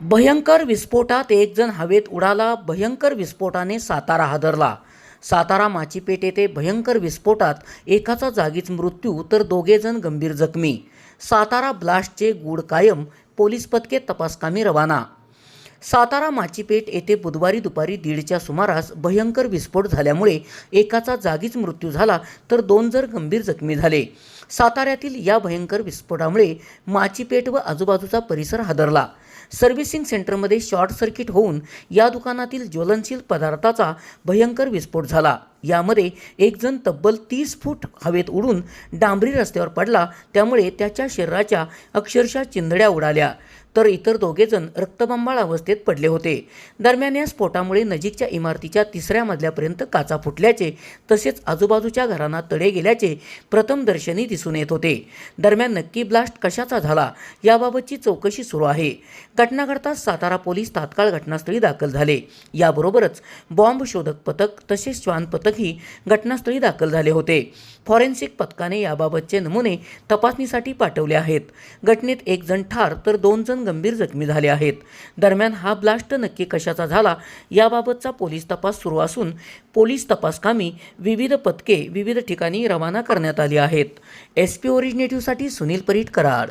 भयंकर विस्फोटात एक जण हवेत उडाला भयंकर विस्फोटाने सातारा हादरला. सातारा माचीपेठ येथे भयंकर विस्फोटात एकाचा जागीच मृत्यू तर दोघे जण गंभीर जखमी. सातारा ब्लास्टचे गूढ कायम पोलीस पथके तपासकामी रवाना. सातारा माचीपेठ येथे बुधवारी दुपारी दीडच्या सुमारास भयंकर विस्फोट झाल्यामुळे एकाचा जागीच मृत्यू झाला तर दोन जर गंभीर जखमी झाले. साताऱ्यातील या भयंकर विस्फोटामुळे माचीपेठ व आजूबाजूचा परिसर हादरला. सर्व्हिसिंग सेंटरमध्ये शॉर्ट सर्किट होऊन या दुकानातील ज्वलनशील पदार्थाचा भयंकर विस्फोट झाला. यामध्ये एकजण तब्बल तीस फूट हवेत उडून डांबरी रस्त्यावर पडला. त्यामुळे त्याच्या शरीराच्या अक्षरशः चिंधड्या उडाल्या. तर इतर दोघेजण रक्तबंबाळ अवस्थेत पडले होते. दरम्यान या स्फोटामुळे नजीकच्या इमारतीच्या तिसऱ्या मजल्यापर्यंत काचा फुटल्याचे तसेच आजूबाजूच्या घरांना तडे गेल्याचे प्रथमदर्शनी दिसून येत होते. दरम्यान नक्की ब्लास्ट कशाचा झाला याबाबतची चौकशी सुरू आहे. घटना घडताच सातारा पोलीस तात्काळ घटनास्थळी दाखल झाले. याबरोबरच बॉम्ब शोधक पथक तसेच श्वान पथकही घटनास्थळी दाखल झाले होते. फॉरेन्सिक पथकाने याबाबतचे नमुने तपासणीसाठी पाठवले आहेत. घटनेत एक जण ठार तर दोन जण गंभीर जखमी झाले आहेत. दरम्यान हा ब्लास्ट नक्की कशाचा झाला याबाबतचा पोलीस तपास सुरू असून पोलीस तपासकामी विविध पथके विविध ठिकाणी रवाना करण्यात आली आहेत. एस पी ओरिजिनेटिव्हसाठी सुनील परीट कराड.